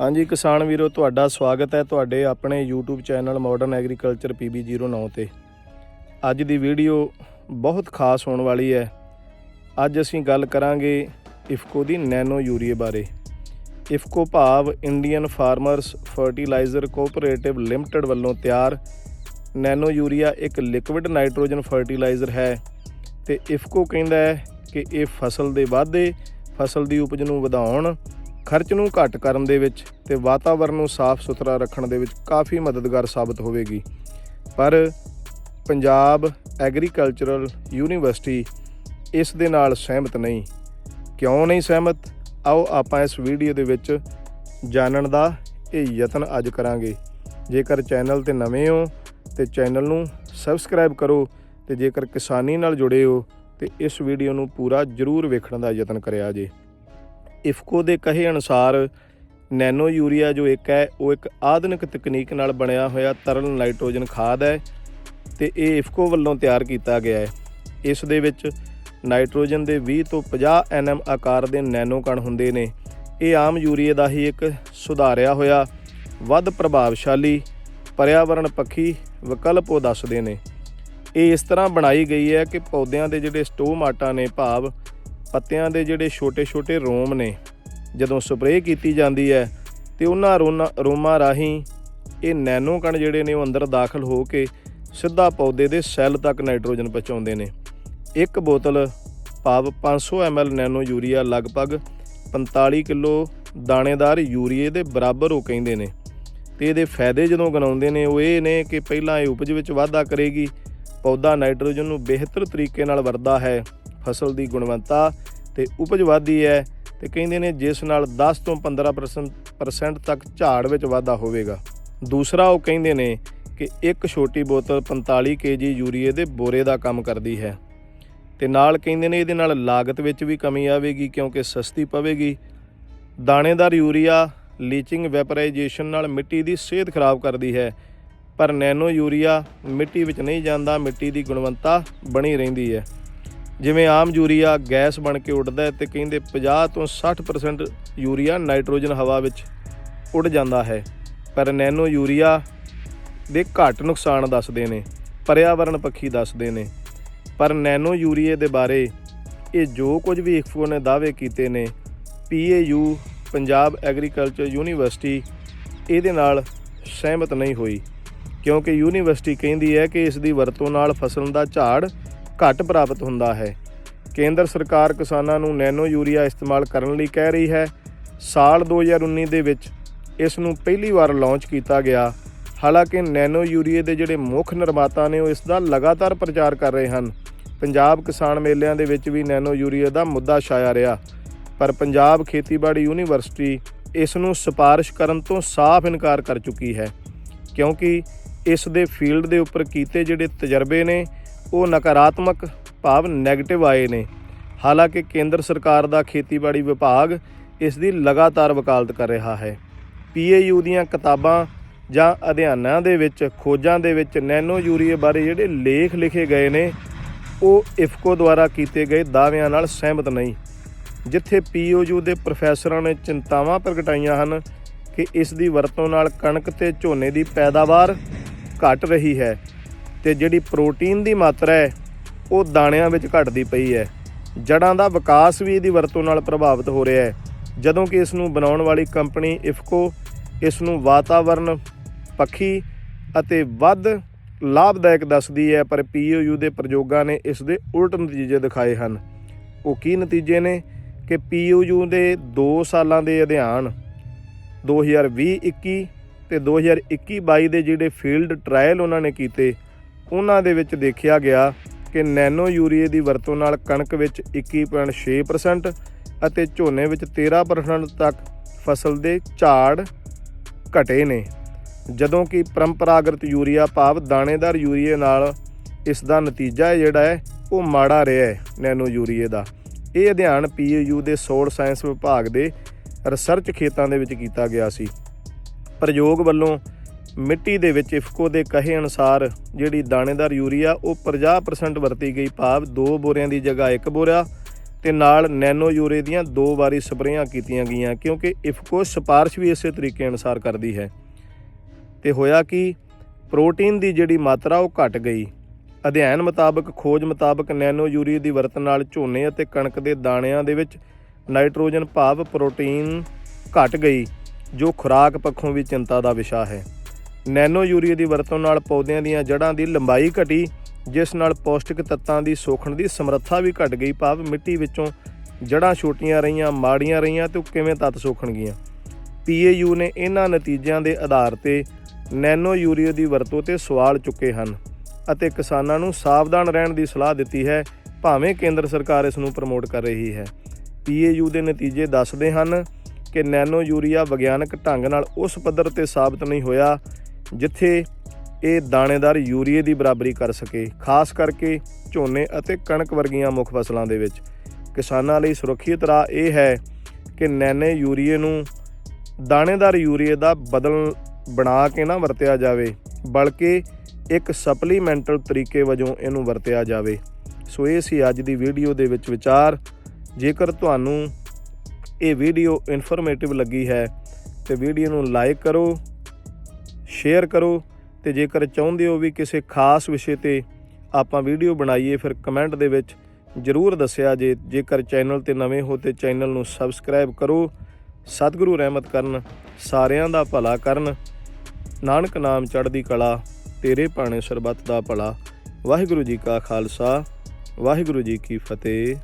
ਹਾਂਜੀ ਕਿਸਾਨ ਵੀਰੋ, ਤੁਹਾਡਾ ਸਵਾਗਤ ਹੈ ਤੁਹਾਡੇ ਆਪਣੇ YouTube channel modern agriculture PB09 ਤੇ। ਅੱਜ ਦੀ ਵੀਡੀਓ ਬਹੁਤ ਖਾਸ ਹੋਣ ਵਾਲੀ ਹੈ। ਅੱਜ ਅਸੀਂ ਗੱਲ ਕਰਾਂਗੇ ਇਫਕੋ ਦੀ ਨੈਨੋ ਯੂਰੀਏ ਬਾਰੇ। ਇਫਕੋ ਭਾਵ Indian farmers fertiliser cooperative limited ਵੱਲੋਂ ਤਿਆਰ ਨੈਨੋ ਯੂਰੀਆ ਇੱਕ ਲਿਕੁਇਡ ਨਾਈਟ੍ਰੋਜਨ ਫਰਟੀਲਾਈਜ਼ਰ ਹੈ। ਤੇ ਇਫਕੋ ਕਹਿੰਦਾ ਹੈ ਕਿ ਇਹ ਫਸਲ ਦੇ ਵਾਧੇ, ਫਸਲ ਦੀ ਉਪਜ ਨੂੰ ਵਧਾਉਣ ਖਰਚ ਨੂੰ ਘੱਟ ਕਰਨ ਦੇ ਵਿੱਚ ਤੇ ਵਾਤਾਵਰਣ ਨੂੰ ਸਾਫ਼ ਸੁਥਰਾ ਰੱਖਣ ਦੇ ਵਿੱਚ ਕਾਫੀ ਮਦਦਗਾਰ ਸਾਬਤ ਹੋਵੇਗੀ। ਪਰ ਪੰਜਾਬ ਐਗਰੀਕਲਚਰਲ ਯੂਨੀਵਰਸਿਟੀ ਇਸ ਦੇ ਨਾਲ ਸਹਿਮਤ ਨਹੀਂ। ਕਿਉਂ ਨਹੀਂ ਸਹਿਮਤ? ਆਓ ਆਪਾਂ ਇਸ ਵੀਡੀਓ ਦੇ ਵਿੱਚ ਜਾਣਨ ਦਾ ਇਹ ਯਤਨ ਅੱਜ ਕਰਾਂਗੇ। ਜੇਕਰ ਚੈਨਲ ਤੇ ਨਵੇਂ ਹੋ ਤੇ ਚੈਨਲ ਨੂੰ ਸਬਸਕ੍ਰਾਈਬ ਕਰੋ ਤੇ ਜੇਕਰ ਕਿਸਾਨੀ ਨਾਲ ਜੁੜੇ ਹੋ ਤੇ ਇਸ ਵੀਡੀਓ ਨੂੰ ਪੂਰਾ ਜ਼ਰੂਰ ਵੇਖਣ ਦਾ ਯਤਨ ਕਰਿਆ ਜੇ। ਇਫਕੋ ਦੇ ਕਹੇ ਅਨੁਸਾਰ ਨੈਨੋ ਯੂਰੀਆ ਜੋ ਇੱਕ ਹੈ, ਉਹ ਇੱਕ ਆਧੁਨਿਕ ਤਕਨੀਕ ਨਾਲ ਬਣਿਆ ਹੋਇਆ ਤਰਲ ਨਾਈਟ੍ਰੋਜਨ ਖਾਦ ਹੈ ਤੇ ਇਹ ਇਫਕੋ ਵੱਲੋਂ ਤਿਆਰ ਕੀਤਾ ਗਿਆ ਹੈ। ਇਸ ਦੇ ਵਿੱਚ ਨਾਈਟ੍ਰੋਜਨ ਦੇ 20 ਤੋਂ 50 ਐਨਐਮ ਆਕਾਰ ਦੇ ਨੈਨੋ ਕਣ ਹੁੰਦੇ ਨੇ। ਇਹ ਆਮ ਯੂਰੀਏ ਦਾ ਹੀ ਇੱਕ ਸੁਧਾਰਿਆ ਹੋਇਆ, ਵੱਧ ਪ੍ਰਭਾਵਸ਼ਾਲੀ, ਪਰਿਆਵਰਣ ਪੱਖੀ ਵਿਕਲਪ ਉਹ ਦੱਸਦੇ ਨੇ। ਇਹ ਇਸ ਤਰ੍ਹਾਂ ਬਣਾਈ ਗਈ ਹੈ ਕਿ ਪੌਦਿਆਂ ਦੇ ਜਿਹੜੇ ਸਟੋਮਾਟਾ ਨੇ ਭਾਵ ਪੱਤਿਆਂ ਦੇ ਜਿਹੜੇ ਛੋਟੇ-ਛੋਟੇ ਰੋਮ ਨੇ, ਜਦੋਂ ਸਪਰੇਅ ਕੀਤੀ ਜਾਂਦੀ ਹੈ ਤੇ ਉਹਨਾਂ ਰੋਨਾ- ਰੋਮਾਂ ਰਾਹੀਂ ਇਹ ਨੈਨੋ ਕਣ ਜਿਹੜੇ ਨੇ ਉਹ ਅੰਦਰ ਦਾਖਲ ਹੋ ਕੇ ਸਿੱਧਾ ਪੌਦੇ ਦੇ ਸੈੱਲ ਤੱਕ ਨਾਈਟ੍ਰੋਜਨ ਪਹੁੰਚਾਉਂਦੇ ਨੇ। ਇੱਕ ਬੋਤਲ ਭਾਵ 500 ml ਨੈਨੋ ਯੂਰੀਆ ਲਗਭਗ 45 ਕਿਲੋ ਦਾਣੇਦਾਰ ਯੂਰੀਏ ਦੇ ਬਰਾਬਰ ਉਹ ਕਹਿੰਦੇ ਨੇ। ਤੇ ਇਹਦੇ ਫਾਇਦੇ ਜਦੋਂ ਗਣਾਉਂਦੇ ਨੇ, ਉਹ ਇਹ ਨੇ ਕਿ ਪਹਿਲਾਂ ਇਹ ਉਪਜ ਵਿੱਚ ਵਾਧਾ ਕਰੇਗੀ, ਪੌਦਾ ਨਾਈਟ੍ਰੋਜਨ ਨੂੰ ਬਿਹਤਰ ਤਰੀਕੇ ਨਾਲ ਵਰਦਾ ਹੈ। ਫਸਲ ਦੀ ਗੁਣਵੱਤਾ ਤੇ ਉਪਜ ਵਧਦੀ ਹੈ ਤੇ ਕਹਿੰਦੇ ਨੇ ਜਿਸ ਨਾਲ 10 ਤੋਂ 15% percent ਤੱਕ ਝਾੜ ਵਿੱਚ ਵਾਧਾ ਹੋਵੇਗਾ। ਦੂਸਰਾ ਉਹ ਕਹਿੰਦੇ ਨੇ ਕਿ ਇੱਕ ਛੋਟੀ ਬੋਤਲ 45 kg ਯੂਰੀਏ ਦੇ ਬੋਰੇ ਦਾ ਕੰਮ ਕਰਦੀ ਹੈ। ਤੇ ਨਾਲ ਕਹਿੰਦੇ ਨੇ ਇਹਦੇ ਨਾਲ ਲਾਗਤ ਵਿੱਚ ਵੀ ਕਮੀ ਆਵੇਗੀ ਕਿਉਂਕਿ ਸਸਤੀ ਪਵੇਗੀ। ਦਾਣੇਦਾਰ ਯੂਰੀਆ ਲੀਚਿੰਗ ਵੈਪਰਾਈਜੇਸ਼ਨ ਨਾਲ ਮਿੱਟੀ ਦੀ ਸਿਹਤ ਖਰਾਬ ਕਰਦੀ ਹੈ, ਪਰ ਨੈਨੋ ਯੂਰੀਆ ਮਿੱਟੀ ਵਿੱਚ ਨਹੀਂ ਜਾਂਦਾ, ਮਿੱਟੀ ਦੀ ਗੁਣਵੱਤਾ ਬਣੀ ਰਹਿੰਦੀ ਹੈ। ਜਿਵੇਂ ਆਮ ਯੂਰੀਆ ਗੈਸ ਬਣ ਕੇ ਉੱਡਦਾ ਹੈ ਤੇ ਕਹਿੰਦੇ 50 ਤੋਂ 60% ਯੂਰੀਆ ਨਾਈਟ੍ਰੋਜਨ ਹਵਾ ਵਿੱਚ ਉੱਡ ਜਾਂਦਾ ਹੈ। ਪਰ ਨੈਨੋ ਯੂਰੀਆ ਦੇ ਘੱਟ ਨੁਕਸਾਨ ਦੱਸਦੇ ਨੇ ਪਰਿਆਵਰਣ ਪੱਖੀ ਦੱਸਦੇ ਨੇ। ਪਰ ਨੈਨੋ ਯੂਰੀਏ ਦੇ ਬਾਰੇ ਇਹ ਜੋ ਕੁਝ ਵੀ ਇਫਕੋ ਨੇ ਦਾਅਵੇ ਕੀਤੇ ਨੇ ਪੀਏਯੂ ਪੰਜਾਬ ਐਗਰੀਕਲਚਰ ਯੂਨੀਵਰਸਿਟੀ ਇਹਦੇ ਨਾਲ ਸਹਿਮਤ ਨਹੀਂ ਹੋਈ। ਕਿਉਂਕਿ ਯੂਨੀਵਰਸਿਟੀ ਕਹਿੰਦੀ ਹੈ ਕਿ ਇਸ ਦੀ ਵਰਤੋਂ ਨਾਲ ਫਸਲ ਦਾ ਝਾੜ ਘੱਟ ਪ੍ਰਾਪਤ ਹੁੰਦਾ ਹੈ। ਕੇਂਦਰ ਸਰਕਾਰ ਕਿਸਾਨਾਂ ਨੂੰ ਨੈਨੋ ਯੂਰੀਆ ਇਸਤੇਮਾਲ ਕਰਨ ਲਈ ਕਹਿ ਰਹੀ ਹੈ। ਸਾਲ 2019 ਦੇ ਵਿੱਚ ਇਸ ਨੂੰ ਪਹਿਲੀ ਵਾਰ ਲਾਂਚ ਕੀਤਾ ਗਿਆ। ਹਾਲਾਂਕਿ ਨੈਨੋ ਯੂਰੀਏ ਦੇ ਜਿਹੜੇ ਮੁੱਖ ਨਿਰਮਾਤਾ ਨੇ, ਉਹ ਇਸ ਦਾ ਲਗਾਤਾਰ ਪ੍ਰਚਾਰ ਕਰ ਰਹੇ ਹਨ। ਪੰਜਾਬ ਕਿਸਾਨ ਮੇਲਿਆਂ ਦੇ ਵਿੱਚ ਵੀ ਨੈਨੋ ਯੂਰੀਏ ਦਾ ਮੁੱਦਾ ਛਾਇਆ ਰਿਹਾ। ਪਰ ਪੰਜਾਬ ਖੇਤੀਬਾੜੀ ਯੂਨੀਵਰਸਿਟੀ ਇਸ ਨੂੰ ਸਿਫਾਰਿਸ਼ ਕਰਨ ਤੋਂ ਸਾਫ਼ ਇਨਕਾਰ ਕਰ ਚੁੱਕੀ ਹੈ। ਕਿਉਂਕਿ ਇਸ ਦੇ ਫੀਲਡ ਦੇ ਉੱਪਰ ਕੀਤੇ ਜਿਹੜੇ ਤਜਰਬੇ ਨੇ ਉਹ ਨਕਾਰਾਤਮਕ ਭਾਵ 네ਗੇਟਿਵ ਆਏ ਨੇ। ਹਾਲਾਂਕਿ ਕੇਂਦਰ ਸਰਕਾਰ ਦਾ ਖੇਤੀਬਾੜੀ ਵਿਭਾਗ ਇਸ ਦੀ ਲਗਾਤਾਰ ਵਕਾਲਤ ਕਰ ਰਿਹਾ ਹੈ। ਪੀਏਯੂ ਦੀਆਂ ਕਿਤਾਬਾਂ ਜਾਂ ਅਧਿਐਨਾਂ ਦੇ ਵਿੱਚ, ਖੋਜਾਂ ਦੇ ਵਿੱਚ ਨੈਨੋ ਯੂਰੀਏ ਬਾਰੇ ਜਿਹੜੇ ਲੇਖ ਲਿਖੇ ਗਏ ਨੇ, ਉਹ ਇਫਕੋ ਦੁਆਰਾ ਕੀਤੇ ਗਏ ਦਾਅਵਿਆਂ ਨਾਲ ਸਹਿਮਤ ਨਹੀਂ। ਜਿੱਥੇ ਪੀਓਯੂ ਦੇ ਪ੍ਰੋਫੈਸਰਾਂ ਨੇ ਚਿੰਤਾਵਾਂ ਪ੍ਰਗਟਾਈਆਂ ਹਨ ਕਿ ਇਸ ਦੀ ਵਰਤੋਂ ਨਾਲ ਕਣਕ ਤੇ ਝੋਨੇ ਦੀ ਪੈਦਾਵਾਰ ਘਟ ਰਹੀ ਹੈ ਤੇ ਜਿਹੜੀ ਪ੍ਰੋਟੀਨ ਦੀ ਮਾਤਰਾ ਹੈ, ਉਹ ਦਾਣਿਆਂ ਵਿੱਚ ਘਟਦੀ ਪਈ ਹੈ। ਜੜਾਂ ਦਾ ਵਿਕਾਸ ਵੀ ਇਹਦੀ ਵਰਤੋਂ ਨਾਲ ਪ੍ਰਭਾਵਿਤ ਹੋ ਰਿਹਾ ਹੈ। ਜਦੋਂ ਕਿ ਇਸ ਨੂੰ ਬਣਾਉਣ ਵਾਲੀ ਕੰਪਨੀ ਇਫਕੋ, ਇਸ ਨੂੰ ਵਾਤਾਵਰਣ ਪੱਖੀ ਅਤੇ ਵੱਧ ਲਾਭਦਾਇਕ ਦੱਸਦੀ ਹੈ, ਪਰ ਪੀਓਯੂ ਦੇ ਪ੍ਰਯੋਗਾਂ ਨੇ ਇਸ ਦੇ ਉਲਟ ਨਤੀਜੇ ਦਿਖਾਏ ਹਨ। ਉਹ ਕੀ ਨਤੀਜੇ ਨੇ ਕਿ ਪੀਓਯੂ ਦੇ 2 ਸਾਲਾਂ ਦੇ ਅਧਿਐਨ 2020-21 ਤੇ 2021-22 ਦੇ ਜਿਹੜੇ ਫੀਲਡ ਟ੍ਰਾਇਲ ਉਹਨਾਂ ਨੇ ਕੀਤੇ ਉਹਨਾਂ ਦੇ ਵਿੱਚ ਦੇਖਿਆ ਗਿਆ ਕਿ ਨੈਨੋ ਯੂਰੀਏ ਦੀ ਵਰਤੋਂ ਨਾਲ ਕਣਕ ਵਿੱਚ 21.6% ਅਤੇ ਝੋਨੇ ਵਿੱਚ 13% ਤੱਕ ਫਸਲ ਦੇ ਝਾੜ ਘਟੇ ਨੇ। ਜਦੋਂ ਕਿ ਪਰੰਪਰਾਗਤ ਯੂਰੀਆ ਭਾਵ ਦਾਣੇਦਾਰ ਯੂਰੀਏ ਨਾਲ ਇਸ ਦਾ ਨਤੀਜਾ ਜਿਹੜਾ ਹੈ, ਉਹ ਮਾੜਾ ਰਿਹਾ ਹੈ ਨੈਨੋ ਯੂਰੀਏ ਦਾ। ਇਹ ਅਧਿਐਨ ਪੀਯੂ ਦੇ ਸੋਲ ਸਾਇੰਸ ਵਿਭਾਗ ਦੇ ਰਿਸਰਚ ਖੇਤਾਂ ਦੇ ਵਿੱਚ ਕੀਤਾ ਗਿਆ ਸੀ। ਪ੍ਰਯੋਗ ਵੱਲੋਂ ਮਿੱਟੀ ਦੇ ਵਿੱਚ ਇਫਕੋ ਦੇ ਕਹੇ ਅਨੁਸਾਰ ਜਿਹੜੀ ਦਾਣੇਦਾਰ ਯੂਰੀਆ, ਉਹ 50% ਵਰਤੀ ਗਈ ਭਾਵ ਦੋ ਬੋਰਿਆਂ ਦੀ ਜਗ੍ਹਾ ਇੱਕ ਬੋਰਾ ਤੇ ਨਾਲ ਨੈਨੋ ਯੂਰੇ ਦੀਆਂ ਦੋ ਵਾਰੀ ਸਪਰੇਆਂ ਕੀਤੀਆਂ ਗਈਆਂ, ਕਿਉਂਕਿ ਇਫਕੋ ਸਿਫਾਰਿਸ਼ ਵੀ ਇਸੇ ਤਰੀਕੇ ਅਨੁਸਾਰ ਕਰਦੀ ਹੈ। ਤੇ ਹੋਇਆ ਕਿ, ਪ੍ਰੋਟੀਨ ਦੀ ਜਿਹੜੀ ਮਾਤਰਾ, ਉਹ ਘਟ ਗਈ। ਅਧਿਐਨ ਮੁਤਾਬਕ, ਖੋਜ ਮੁਤਾਬਕ ਨੈਨੋ ਯੂਰੀਆ ਦੀ ਵਰਤਣ ਨਾਲ ਝੋਨੇ ਅਤੇ ਕਣਕ ਦੇ ਦਾਣਿਆਂ ਦੇ ਵਿੱਚ ਨਾਈਟ੍ਰੋਜਨ ਭਾਵ ਪ੍ਰੋਟੀਨ ਘਟ ਗਈ, ਜੋ ਖੁਰਾਕ ਪੱਖੋਂ ਵੀ ਚਿੰਤਾ ਦਾ ਵਿਸ਼ਾ ਹੈ। ਨੈਨੋ ਯੂਰੀਆ ਦੀ ਵਰਤੋਂ ਨਾਲ ਪੌਦਿਆਂ ਦੀਆਂ ਜੜ੍ਹਾਂ ਦੀ ਲੰਬਾਈ ਘਟੀ, ਜਿਸ ਨਾਲ ਪੌਸ਼ਟਿਕ ਤੱਤਾਂ ਦੀ ਸੋਖਣ ਦੀ ਸਮਰੱਥਾ ਵੀ ਘਟ ਗਈ। ਭਾਵ ਮਿੱਟੀ ਵਿੱਚੋਂ ਜੜ੍ਹਾਂ ਛੋਟੀਆਂ ਰਹੀਆਂ, ਮਾੜੀਆਂ ਰਹੀਆਂ ਤੇ ਉਹ ਕਿਵੇਂ ਤੱਤ ਸੋਖਣਗੀਆਂ? ਪੀਏਯੂ ਨੇ ਇਹਨਾਂ ਨਤੀਜਿਆਂ ਦੇ ਆਧਾਰ ਤੇ ਨੈਨੋ ਯੂਰੀਆ ਦੀ ਵਰਤੋਂ ਤੇ ਸਵਾਲ ਚੁੱਕੇ ਹਨ ਅਤੇ ਕਿਸਾਨਾਂ ਨੂੰ ਸਾਵਧਾਨ ਰਹਿਣ ਦੀ ਸਲਾਹ ਦਿੱਤੀ ਹੈ, ਭਾਵੇਂ ਕੇਂਦਰ ਸਰਕਾਰ ਇਸ ਨੂੰ ਪ੍ਰਮੋਟ ਕਰ ਰਹੀ ਹੈ। ਪੀਏਯੂ ਦੇ ਨਤੀਜੇ ਦੱਸਦੇ ਹਨ ਕਿ ਨੈਨੋ ਯੂਰੀਆ ਵਿਗਿਆਨਕ ਢੰਗ ਨਾਲ ਉਸ ਪੱਧਰ ਤੇ ਸਾਬਤ ਨਹੀਂ ਹੋਇਆ ਜਿੱਥੇ ਇਹ ਦਾਣੇਦਾਰ ਯੂਰੀਏ ਦੀ ਬਰਾਬਰੀ ਕਰ ਸਕੇ, ਖਾਸ ਕਰਕੇ ਝੋਨੇ ਅਤੇ ਕਣਕ ਵਰਗੀਆਂ ਮੁੱਖ ਫਸਲਾਂ ਦੇ ਵਿੱਚ। ਕਿਸਾਨਾਂ ਲਈ ਸੁਰੱਖਿਅਤ ਰਾਹ ਇਹ ਹੈ ਕਿ ਨੈਨੇ ਯੂਰੀਏ ਨੂੰ ਦਾਣੇਦਾਰ ਯੂਰੀਏ ਦਾ ਬਦਲ ਬਣਾ ਕੇ ਨਾ ਵਰਤਿਆ ਜਾਵੇ, ਬਲਕਿ ਇੱਕ ਸਪਲੀਮੈਂਟਲ ਤਰੀਕੇ ਵਜੋਂ ਇਹਨੂੰ ਵਰਤਿਆ ਜਾਵੇ। ਸੋ ਇਹ ਸੀ ਅੱਜ ਦੀ ਵੀਡੀਓ ਦੇ ਵਿੱਚ ਵਿਚਾਰ। ਜੇਕਰ ਤੁਹਾਨੂੰ ਇਹ ਵੀਡੀਓ ਇਨਫੋਰਮੇਟਿਵ ਲੱਗੀ ਹੈ, ਤੇ ਵੀਡੀਓ ਨੂੰ ਲਾਈਕ ਕਰੋ ਸ਼ੇਅਰ ਕਰੋ ਤੇ ਜੇਕਰ ਚਾਹੁੰਦੇ ਹੋ ਵੀ ਕਿਸੇ ਖਾਸ ਵਿਸ਼ੇ ਤੇ ਆਪਾਂ ਵੀਡੀਓ ਬਣਾਈਏ, ਫਿਰ ਕਮੈਂਟ ਦੇ ਵਿੱਚ ਜਰੂਰ ਦੱਸਿਆ ਜੇ। ਜੇਕਰ ਚੈਨਲ ਤੇ ਨਵੇਂ ਹੋ ਤੇ ਚੈਨਲ ਨੂੰ ਸਬਸਕ੍ਰਾਈਬ ਕਰੋ। ਸਤਿਗੁਰੂ ਰਹਿਮਤ ਕਰਨ, ਸਾਰਿਆਂ ਦਾ ਭਲਾ ਕਰਨ। ਨਾਨਕ ਨਾਮ ਚੜ੍ਹਦੀ ਕਲਾ, ਤੇਰੇ ਭਾਣੇ ਸਰਬੱਤ ਦਾ ਭਲਾ। ਵਾਹਿਗੁਰੂ ਜੀ ਕਾ ਖਾਲਸਾ, ਵਾਹਿਗੁਰੂ ਜੀ ਕੀ ਫਤਿਹ।